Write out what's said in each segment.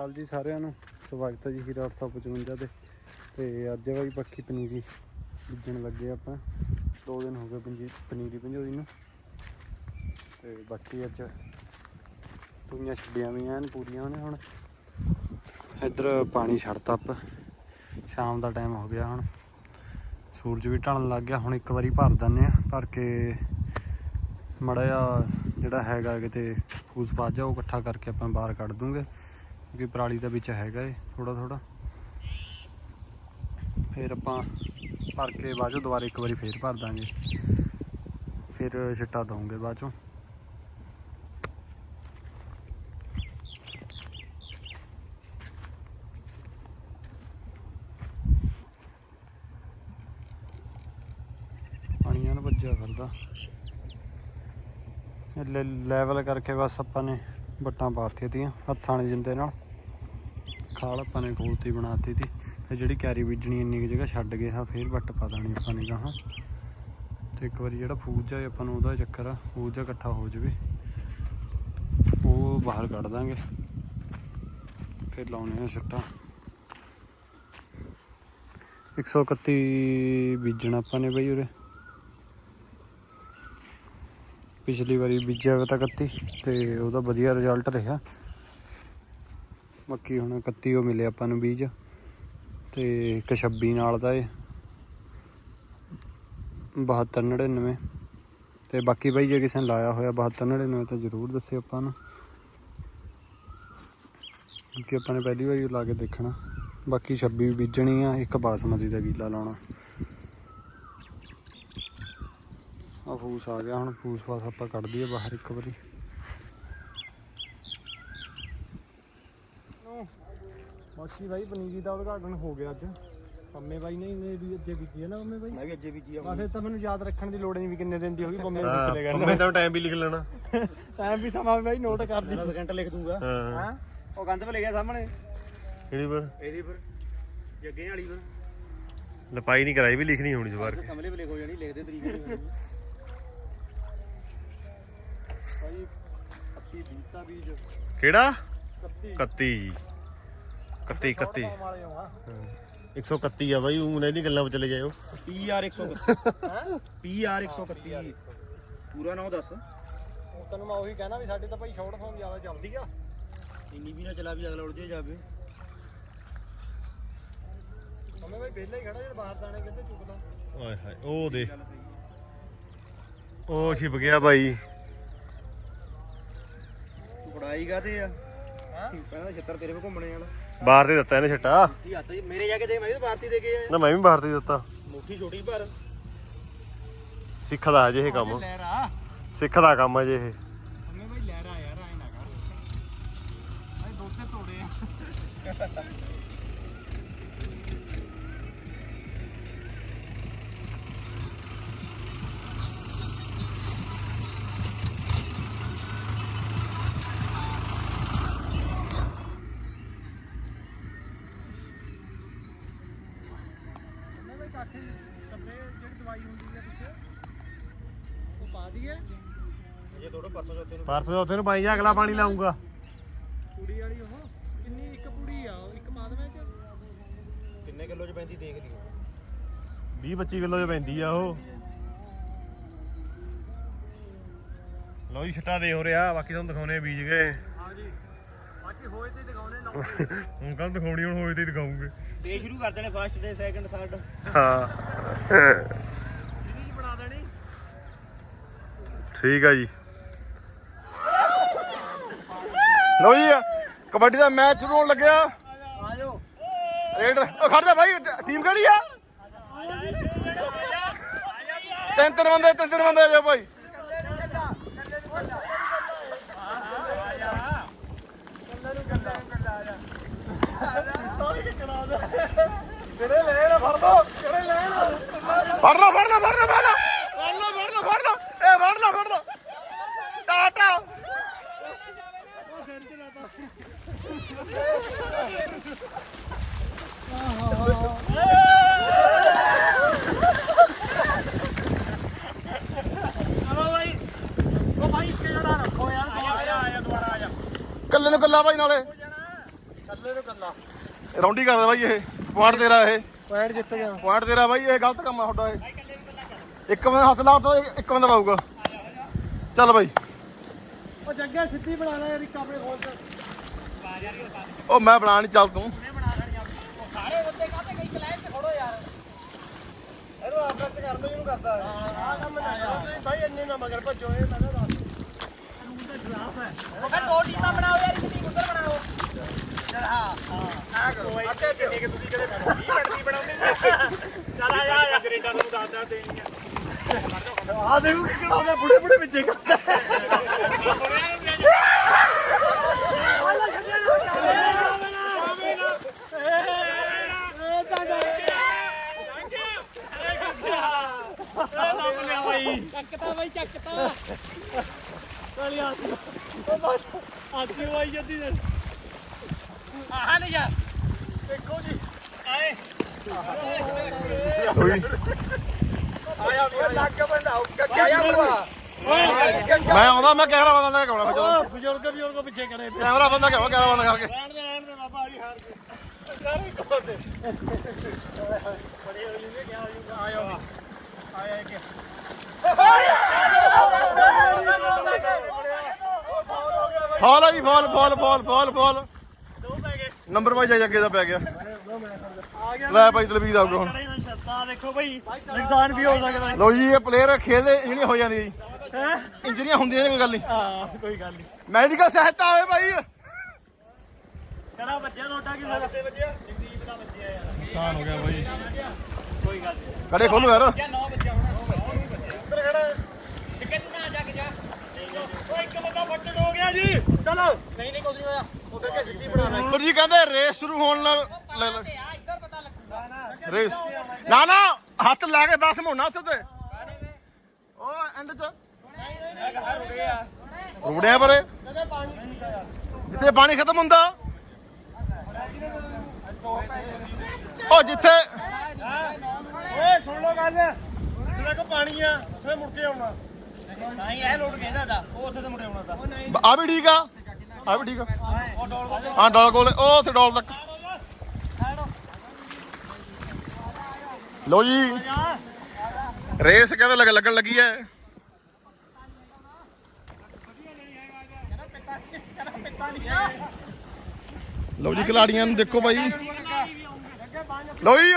ਹਾਲ ਜੀ ਸਾਰਿਆਂ ਨੂੰ। ਸਵਾਗਤ ਹੈ ਜੀ ਹੀਰਾ 855 ਦੇ ਤੇ। ਅੱਜ ਬਾਈ ਪੱਕੀ ਪਨੀਰੀ ਬੀਜਣ ਲੱਗੇ ਆਪਾਂ। ਦੋ ਦਿਨ ਹੋ ਗਏ ਪੰਜੀ ਪਨੀਰੀ ਪੰਜੋਰੀ ਨੂੰ। ਤੇ ਬਾਕੀ ਅੱਜ ਤੂਈਆਂ ਛੱਡੀਆਂ ਵੀ ਐਨ, ਪੂਰੀਆਂ ਨੇ ਹੁਣ। ਇੱਧਰ ਪਾਣੀ ਛੱਡਤਾ ਆਪਾਂ। ਸ਼ਾਮ ਦਾ ਟਾਈਮ ਹੋ ਗਿਆ ਹੁਣ। ਸੂਰਜ ਵੀ ਢਲਣ ਲੱਗ ਗਿਆ। ਹੁਣ ਇੱਕ ਵਾਰੀ ਭਰ ਦਿੰਨੇ ਆ ਭਰ ਕੇ ਮੜਾ ਜਿਹਾ ਜਿਹੜਾ ਹੈਗਾ ਕਿਤੇ ਫੂਸ ਬਾਜਾ ਉਹ ਇਕੱਠਾ ਕਰਕੇ ਆਪਾਂ ਬਾਹਰ ਕੱਢ ਦੂੰਗੇ। ਕਿਉਂਕਿ ਪਰਾਲੀ ਦਾ ਵਿੱਚ ਹੈਗਾ ਏ ਥੋੜਾ ਥੋੜਾ ਫਿਰ ਆਪਾਂ ਭਰ ਕੇ ਬਾਅਦ ਚੋਂ ਦੁਬਾਰਾ ਇੱਕ ਵਾਰੀ ਫੇਰ ਭਰ ਦਾਂਗੇ। ਫਿਰ ਛਿੱਟਾ ਦਵਾਂਗੇ ਬਾਅਦ ਚੋਂ। ਪਾਣੀਆਂ ਨੂੰ ਵੱਜਿਆ ਫਿਰਦਾ। ਲੈਵਲ ਕਰਕੇ ਬਸ ਆਪਾਂ ਨੇ ਵੱਟਾਂ ਪਾਤੀਆਂ ਤੀਆਂ, ਹੱਥਾਂ ਨੇ ਜਿੰਦੇ ਨਾਲ। ਖਾਲ ਆਪਾਂ ਨੇ ਖੋਲਤੀ ਬਣਾਤੀ ਤੀ। ਤੇ ਜਿਹੜੀ ਕੈਰੀ ਬੀਜਣੀ ਇੰਨੀ ਕੁ ਜਗ੍ਹਾ ਛੱਡ ਗਏ ਹਾਂ, ਫੇਰ ਵੱਟ ਪਾ ਦੇਣੀ ਆਪਾਂ ਨੇ ਗਾਹਾਂ। ਤੇ ਇੱਕ ਵਾਰੀ ਜਿਹੜਾ ਫੂਜਾ ਆਪਾਂ ਨੂੰ ਉਹਦਾ ਚੱਕਰ ਆ, ਫੂਜਾ ਇਕੱਠਾ ਹੋ ਜਾਵੇ। ਉਹ ਬਾਹਰ ਕੱਢ ਦਾਂਗੇ। ਫਿਰ ਲਾਉਣੇ ਆ ਛੱਟਾਂ 131 ਬੀਜਣਾ ਆਪਾਂ ਨੇ ਬਈ ਉਰੇ। ਪਿਛਲੀ ਵਾਰੀ ਬੀਜਿਆ ਵਾ ਤਾਂ 31 ਤੇ ਉਹਦਾ ਵਧੀਆ ਰਿਜ਼ਲਟ ਰਿਹਾ। ਮੱਕੀ ਹੁਣ 31 ਉਹ ਮਿਲੇ ਆਪਾਂ ਨੂੰ ਬੀਜ, ਤੇ ਇੱਕ 26 ਨਾਲ ਦਾ ਇਹ 7299 ਤੇ ਬਾਕੀ ਬਾਈ ਜੇ ਕਿਸੇ ਨੇ ਲਾਇਆ ਹੋਇਆ 7299 ਤਾਂ ਜ਼ਰੂਰ ਦੱਸਿਓ ਆਪਾਂ ਨੂੰ। ਕਿ ਆਪਾਂ ਨੇ ਪਹਿਲੀ ਵਾਰੀ ਲਾ ਕੇ ਦੇਖਣਾ। ਬਾਕੀ 26 ਵੀ ਬੀਜਣੀ ਆ, ਇੱਕ ਬਾਸਮਤੀ ਦਾ ਗੀਲਾ ਲਾਉਣਾ। ਆ ਫੂਸ ਆ ਗਿਆ ਹੁਣ ਫੂਸ ਵਾਸ ਆਪਾਂ ਕੱਢ ਦਈਏ ਬਾਹਰ ਇੱਕ ਵਾਰੀ। ਬਾਕੀ ਬਾਈ ਪਨੀਰੀ ਦਾ ਉਦਘਾਟਨ ਹੋ ਗਿਆ ਅੱਜ। ਪੰਮੇ ਬਾਈ ਨੇ ਇਹਨੇ ਵੀ ਅੱਜੇ ਬੀਜੀ ਹੈ ਨਾ ਪੰਮੇ ਬਾਈ? ਮੈਂ ਵੀ ਅੱਜੇ ਬੀਜੀ ਆ ਬਸ ਇਹ ਤਾਂ ਮੈਨੂੰ ਯਾਦ ਰੱਖਣ ਦੀ ਲੋੜ ਨਹੀਂ ਵੀ ਕਿੰਨੇ ਦਿਨ ਦੀ ਹੋ ਗਈ ਪੰਮੇ ਚਲੇ ਗਏ ਮੈਂ ਤਾਂ ਟਾਈਮ ਵੀ ਲਿਖ ਲੈਣਾ। ਟਾਈਮ ਵੀ ਸਮਾਂ ਬਾਈ ਨੋਟ ਕਰ ਲਈ। 10 ਘੰਟੇ ਲਿਖ ਦੂੰਗਾ। ਹਾਂ। ਉਹ ਕੰਧ 'ਤੇ ਲਿਖਿਆ ਸਾਹਮਣੇ। ਕਿਹੜੀ ਪਰ ਇਹਦੀ ਪਰ ਜੱਗੇ ਵਾਲੀ ਪਰ ਲਪਾਈ ਨਹੀਂ ਕਰਾਈ ਵੀ ਲਿਖਣੀ ਹੋਣੀ ਸਵਾਰ ਕੇ। ਸਮਲੇ ਵੀ ਲਿਖ ਹੋ ਜਾਣੀ ਲਿਖਦੇ ਤਰੀਕੇ ਬੀਤਾ ਬੀਜ। ਕਿਹੜਾ? 31 31 31 31 ਵਾਲੇ ਹੋ ਹਾਂ। 131 ਆ ਬਾਈ ਉਹ ਇਹਦੀ ਗੱਲਾਂ ਵਿੱਚ ਚਲੇ ਜਾਇਓ। ਪੀਆਰ 131 ਪੀਆਰ 131 ਪੂਰਾ ਨਾਮ ਦੱਸ। ਉਹ ਤੈਨੂੰ ਮੈਂ ਉਹੀ ਕਹਿਣਾ ਵੀ ਸਾਡੇ ਤਾਂ ਭਾਈ ਸ਼ਾਰਟ ਫਾਰਮ ਜ਼ਿਆਦਾ ਚੱਲਦੀ ਆ। ਇੰਨੀ ਵੀ ਨਾ ਚਲਾ ਵੀ ਅਗਲਾ ਉੜ ਜੇ ਜਾਵੇ। ਪੰਮੇ ਬਾਈ ਵਿਹਲਾ ਹੀ ਖੜਾ ਜਿਹੜਾ ਬਾਹਰ ਦਾਣੇ ਕਹਿੰਦੇ ਚੁੱਕਦਾ ਓਏ ਹਾਏ ਉਹ ਦੇ ਉਹ ਛਿਪ ਗਿਆ ਬਾਈ। ਪੜਾਈ ਕਾਤੇ ਆ? ਹਾਂ? ਪਹਿਲਾਂ ਛੱਤਰ ਤੇਰੇ ਕੋਲ ਘੁੰਮਣੇ ਵਾਲਾ ਬਾਹਰ ਤੇ ਦਿੱਤਾ ਇਹਨੇ ਛੱਟਾ। ਹੱਥ ਮੇਰੇ ਜਾ ਕੇ ਦੇ ਮੈਂ ਵੀ ਤਾਂ ਭਾਰਤੀ ਦੇ ਕੇ ਆਇਆ। ਨਾ ਮੈਂ ਵੀ ਬਾਹਰ ਤੇ ਦਿੱਤਾ। ਮੁੱਠੀ ਛੋਟੀ ਪਰ ਸਿੱਖਦਾ ਅਜੇ ਇਹ ਕੰਮ। ਲਹਿਰਾ। ਸਿੱਖਦਾ ਕੰਮ ਅਜੇ ਇਹ। ਪੰਮੇ ਬਾਈ ਲਹਿਰਾ ਯਾਰ ਐ ਨਾ ਕਰ। ਭਾਈ ਦੋਤੇ ਤੋੜੇ ਆ। ਕਾਠੇ ਸਪਰੇ ਜਿਹੜੀ ਦਵਾਈ ਹੁੰਦੀ ਹੈ ਪਿੱਛੇ ਉਹ ਪਾ ਦਈਏ। ਜੇ ਥੋੜਾ ਪਰਸੋਂ ਚੌਥੇ ਨੂੰ ਪਰਸੋਂ ਉੱਥੇ ਨੂੰ ਪਾਈ ਜਾ ਅਗਲਾ ਪਾਣੀ ਲਾਉਂਗਾ ਕੁੜੀ ਵਾਲੀ ਉਹ ਕਿੰਨੀ ਇੱਕ ਕੁੜੀ ਆ ਉਹ ਇੱਕ ਮਾਦਮੇ ਚ? ਕਿੰਨੇ ਕਿਲੋ 'ਚ ਪੈਂਦੀ ਦੇਖ ਲਈ 20 25 ਕਿਲੋ ਚ ਪੈਂਦੀ ਆ ਉਹ। ਲਓ ਜੀ ਛੱਟਾ ਦੇ ਹੋ ਰਿਹਾ ਬਾਕੀ ਤੁਹਾਨੂੰ ਦਿਖਾਉਣੇ ਆ ਬੀਜ ਗਏ ਹਾਂਜੀ। ਬਾਕੀ ਹੋਏ ਤੇ ਦਿਖਾਉਣੇ ਲਾਉਂਦੇ ਹੁਣ ਕੱਲ ਦਿਖਾਉਣੀ ਹੁਣ ਹੋਏ ਤੇ ਦਿਖਾਉਂਗੇ। ਦੇ ਸ਼ੁਰੂ ਕਰ ਦੇਣੇ ਫਸਟ ਡੇ ਸੈਕੰਡ ਥਰਡ ਹਾਂ। ਜਿਹਦੀ ਚ ਬਣਾ ਦੇਣੀ। ਠੀਕ ਆ ਜੀ। ਲਓ ਜੀ ਕਬੱਡੀ ਦਾ ਮੈਚ ਸ਼ੁਰੂ ਹੋਣ ਲੱਗਿਆ। ਆਜੋ। ਰੇਡਰ ਉਹ ਖੜ ਜਾ ਭਾਈ ਟੀਮ ਕਿਹੜੀ ਆ? ਤਿੰਨ ਤਿੰਨ ਬੰਦੇ ਤਿੰਨ ਤਿੰਨ ਬੰਦੇ ਆ ਜਾਓ ਭਾਈ ਤੇਰੇ ਲੈਣ ਫੜ ਦੋ ਤੇਰੇ ਲੈਣ ਫੜ ਲਓ ਫੜ ਲਓ ਫੜ ਲਓ ਫੜ ਲਓ। ਫੜ ਲਓ ਫੜ ਲਓ ਫੜ ਲਓ। ਇਹ ਫੜ ਲਓ ਫੜ ਲਓ। ਟਾਟਾ। ਚਲੋ ਬਾਈ ਆਇਆ ਦੁਬਾਰਾ ਆਇਆ ਕੱਲੇ ਨੂੰ ਕੱਲਾ ਨਾਲੇ। ਰੌਂਡੀ ਕਰਦਾ ਬਾਈ ਇਹ। ਪੁਆਇੰਟ ਤੇਰਾ ਇਹ। ਪੁਆਇੰਟ ਜਿੱਤ ਗਿਆ। ਪੁਆਇੰਟ ਤੇਰਾ ਬਾਈ ਇਹ ਗਲਤ ਕੰਮ ਆ ਤੁਹਾਡਾ ਇਹ। ਇੱਕ ਬੰਦਾ ਹੱਥ ਲਾਉਂਦਾ ਇੱਕ ਬੰਦਾ ਪਾਊਗਾ ਚੱਲ ਬਾਈ। ਉਹ ਜੱਗੇ ਸਿੱਧੀ ਬਣਾ ਲੈ ਯਾਰ ਇੱਕ ਆਪਣੇ ਕੋਲ ਤੇ। ਉਹ ਮੈਂ ਬਣਾ ਨਹੀਂ ਚੱਲ ਤੂੰ। ਸਾਰੇ ਬੰਦੇ ਕਾਹਤੇ ਕਈ ਕਲਾਇੰਟ ਤੇ ਖੜੋ ਯਾਰ। ਇਹਨੂੰ ਆਪਸ ਚ ਕਰਦਾ ਇਹਨੂੰ ਕਰਦਾ ਆ ਕੰਮ ਨਾ ਯਾਰ ਭਾਈ ਇੰਨੇ ਨਾ ਮਗਰ ਭੱਜੋ ਇਹ ਮੈਂ ਦੱਸ। ਉਹ ਫਿਰ ਦੋ ਟੀਮਾਂ ਬਣਾਓ ਯਾਰ ਇੱਕ ਟੀਮ ਉੱਧਰ ਬਣਾਓ ਚਲ ਹਾਂ ਹਾਂ ਆ ਕਰੋ ਅੱਛੇ ਤੇ ਕਿ ਤੁਸੀਂ ਕਦੇ 20 ਮਿੰਟ ਦੀ ਬਣਾਉਂਦੇ ਚਲ ਆ ਜਾ ਗਰੇਟਾ ਨੂੰ ਦੱਸਦਾ ਦੇਣੀਆਂ ਆ। ਦੇਖੋ ਕਿ ਕਿਹੜਾ ਬੁੜੇ ਬੁੜੇ ਵਿੱਚੇ ਕਰਦਾ। ਚੱਕਤਾ ਬਾਈ ਚੱਕਤਾ ਚਲ ਯਾਰ ਆਤੀ ਵਾਈ ਜੱਦੀ ਆਹ ਲੈ ਯਾਰ ਦੇਖੋ ਜੀ ਆਏ। ਕੋਈ। ਆਇਆ ਵੀ ਲੱਗ ਬੰਦਾ ਕੱਕਿਆ ਭੂਆ ਮੈਂ ਆਉਂਦਾ ਮੈਂ ਕੈਮਰਾ ਬੰਦਾ ਲੈ ਕੇ ਆਉਣਾ ਚਲੋ ਬਜ਼ੁਰਗ ਵੀ ਉਹਨਾਂ ਪਿੱਛੇ ਕਰੇ ਕੈਮਰਾ ਬੰਦਾ ਕਿਉਂ ਕੈਮਰਾ ਬੰਦ ਕਰਕੇ। ਰਹਿਣ ਦੇ ਰਹਿਣ ਦੇ ਬਾਬਾ ਜੀ ਹਾਰ ਕੇ। ਯਾਰ ਵੀ ਕੋਸੇ ਬੜੀ ਹੋਈ ਨੇ। ਕਿਹਾ ਜੀ ਆਇਆ ਆਇਆ ਕਿ ਫਾਲ ਆ ਜੀ ਫਾਲ ਫਾਲ ਫਾਲ ਫਾਲ ਫਾਲ ਗਏ ਨੰਬਰ ਵਾਈਜ਼ ਜਾਈ ਅੱਗੇ ਦਾ ਪੈ ਗਿਆ। ਲੈ ਭਾਈ ਦਲਵੀਰ ਆਊਗਾ ਹੁਣ। ਨਾ ਛੱਤਾ ਦੇਖੋ ਭਾਈ ਨੁਕਸਾਨ ਵੀ ਹੋ ਸਕਦਾ ਲੋ ਜੀ ਇਹ ਪਲੇਅਰ ਖੇਡਦੇ ਇੰਜਰੀਆਂ ਹੋ ਜਾਂਦੀਆਂ ਜੀ। ਹੈ ਇੰਜਰੀਆਂ ਹੁੰਦੀਆਂ ਨੇ ਕੋਈ ਗੱਲ ਨਹੀਂ। ਹਾਂ ਕੋਈ ਗੱਲ ਨਹੀਂ ਮੈਡੀਕਲ ਸਹਾਇਤਾ ਹੋਵੇ ਭਾਈ। ਕਰਾ ਬੱਚਿਆ ਤੁਹਾਡਾ ਕੀ ਲੱਗਦੇ ਬੱਚਿਆ ਜਗਦੀਪ ਦਾ ਬੱਚਿਆ ਯਾਰ ਨੁਕਸਾਨ ਹੋ ਗਿਆ ਭਾਈ ਕੋਈ ਗੱਲ ਨਹੀਂ ਕੜੇ ਖੋਲੋ ਯਾਰ। ਕਿਆ 9 ਬੱਚਿਆ ਹੋਣਾ ਉੱਧਰ ਖੜਾ ਟਿਕਟ ਨਾ ਜਾ ਕੇ ਜਾ ਓਏ ਇੱਕ ਬੰਦਾ ਫੱਟੜ ਹੋ ਗਿਆ ਜੀ ਚਲੋ ਨਹੀਂ ਨਹੀਂ ਕੁਝ ਨਹੀਂ ਹੋਇਆ। ਜੀ ਕਹਿੰਦੇ ਰੇਸ ਸ਼ੁਰੂ ਹੋਣ ਨਾਲ ਲੈ ਲੈ। ਰੇਸ ਨਾ ਨਾ ਹੱਥ ਲਾ ਕੇ ਬਸ ਮੋਣਾ ਉੱਥੇ ਤੇ। ਉਹ ਐਂਡ ਚ। ਰੁੜਿਆ ਪਰੇ। ਕਦੇ ਪਾਣੀ ਠੀਕ ਆ ਯਾਰ ਜਿੱਥੇ ਪਾਣੀ ਖਤਮ ਹੁੰਦਾ। ਉਹ ਜਿੱਥੇ ਓਏ ਸੁਣ ਲੋ ਗੱਲ। ਜਿਹੜਾ ਕੋ ਪਾਣੀ ਆ ਉੱਥੇ ਮੁੜ ਕੇ ਆਉਣਾ। ਨਹੀਂ ਇਹ ਲੋਟ ਕਹਿੰਦਾ ਦਾ। ਉਹ ਉੱਥੇ ਤੇ ਮੁੜੇ ਆਉਣਾ ਦਾ ਆ ਵੀ ਠੀਕ ਆ। ਆ ਵੀ ਠੀਕ ਆ। ਹਾਂ, ਡੋਲ ਕੋਲ ਉਹ ਉੱਥੇ ਡੋਲ ਤੱਕ। ਲੋ ਜੀ। ਰੇਸ ਕਹਿੰਦੇ ਲੱਗ ਲੱਗਣ ਲੱਗੀ ਐ। ਲੋ ਜੀ ਖਿਲਾੜੀਆਂ ਨੂੰ ਦੇਖੋ ਬਾਈ। ਲੋ ਜੀ।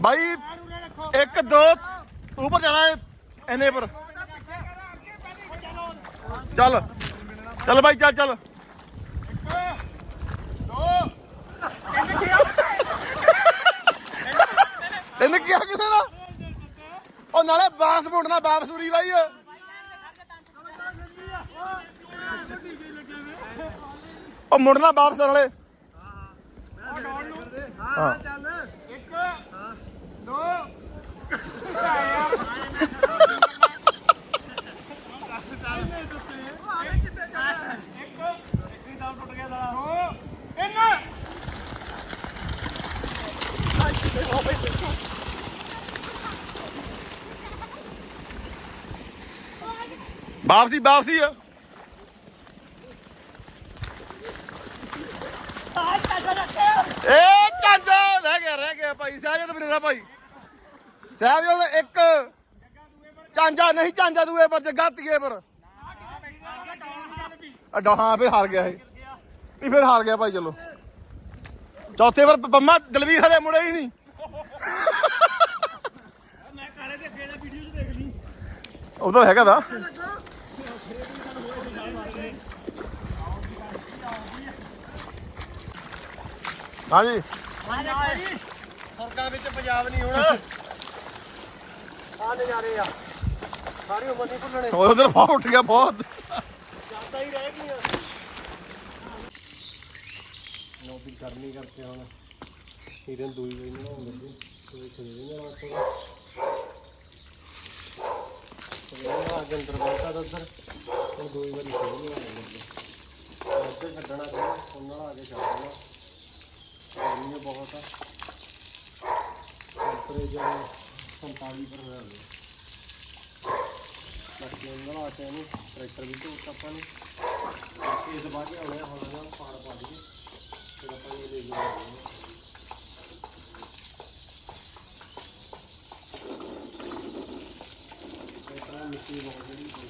ਬਾਈ, ਇੱਕ, ਦੋ, ਉੱਪਰ ਜਾਣਾ ਹੈ ਪਰ ਚੱਲ। ਚੱਲ ਬਾਈ, ਚੱਲ ਚੱਲ। ਤੈਨੂੰ ਕੀ ਕਿਸੇ ਦਾ? ਉਹ ਨਾਲੇ ਬਾਸ ਮੁੰਡਣਾ ਬਾਪਸੂਰੀ ਬਾਈ ਉਹ ਮੁੰਡਣਾ ਵਾਪਸ ਨਾਲੇ। ਹਾਂ। ਵਾਪਸੀ ਵਾਪਸੀ। ਆ ਏ ਚਾਂਜਾ ਰਹਿ ਗਿਆ ਰਹਿ ਗਿਆ ਭਾਈ। ਸਾਹਿਬ ਬਨੇਰਾ ਭਾਈ। ਸਾਹਿਬ ਉਹ ਇੱਕ। ਚਾਂਜਾ ਨਹੀਂ ਚਾਂਜਾ ਦੂਏ ਪਰ ਜੱਗਾ ਤੀਏ ਪਰ। ਅੱਡਾ ਹਾਂ ਫਿਰ ਹਾਰ ਗਿਆ ਇਹ। ਨਹੀਂ ਫਿਰ ਹਾਰ ਗਿਆ ਭਾਈ ਚਲੋ। ਚੌਥੇ ਪਰ ਪੰਮਾ ਦਲਵੀਰ ਹਲੇ ਮੁੜੇ ਹੀ ਨਹੀਂ। ਮੈਂ ਕਾਲੇ ਦੇ ਅੱਗੇ ਦਾ ਵੀਡੀਓ ਚ ਦੇਖ ਲਈ ਉਹ ਤਾਂ ਹੈਗਾ ਦਾ ਹਾਂਜੀ। ਸਰਕਾਰ ਵਿੱਚ ਪੰਜਾਬ ਨਹੀਂ ਹੋਣਾ। ਆ ਨਜ਼ਾਰੇ ਆ। ਸਾਰੀ ਉਮਰ ਨਹੀਂ ਭੁੱਲਣੇ। ਉਹ ਉਧਰ ਬਹੁਤ ਉੱਠ ਗਿਆ ਬਹੁਤ। ਜਾਂਦਾ ਹੀ ਰਹਿ ਗਈਆਂ। ਨੋ ਵੀ ਕਰਕੇ ਹੁਣ। ਹੀਰਨ ਦੂਈ ਗਈ ਨਾ ਹੁਣ ਲੱਗੀ। ਕੋਈ ਖੇਡ ਨਹੀਂ ਆ ਉਹ ਆ ਅੰਦਰ ਬੈਠਾ ਤਾਂ ਉੱਧਰ। ਹੁਣ ਦੂਈ ਵਾਰੀ ਖੇਡ ਨਹੀਂ ਆ ਲੱਗੀ। ਛੱਡਣਾ ਸੀ ਉਹਨਾਂ ਨਾਲ ਆ ਕੇ ਛੱਡਣਾ ਗਰਮੀ ਬਹੁਤ ਆ। ਟੈਂਪਰੇਚਰ 47 ਪਰ ਹੋਇਆ ਹੋਇਆ। ਬਾਕੀ ਉਹਨਾਂ ਨਾਲ ਆ ਕੇ ਟਰੈਕਟਰ ਵਿੱਚ ਧੋਤਾ ਆਪਾਂ ਨੇ। ਇਸ ਬਾਅਦ ਆਉਣਾ, ਹੁਣ ਇਹਨਾਂ ਨੂੰ ਪਾੜ ਪਾ ਦਈਏ। Thank you.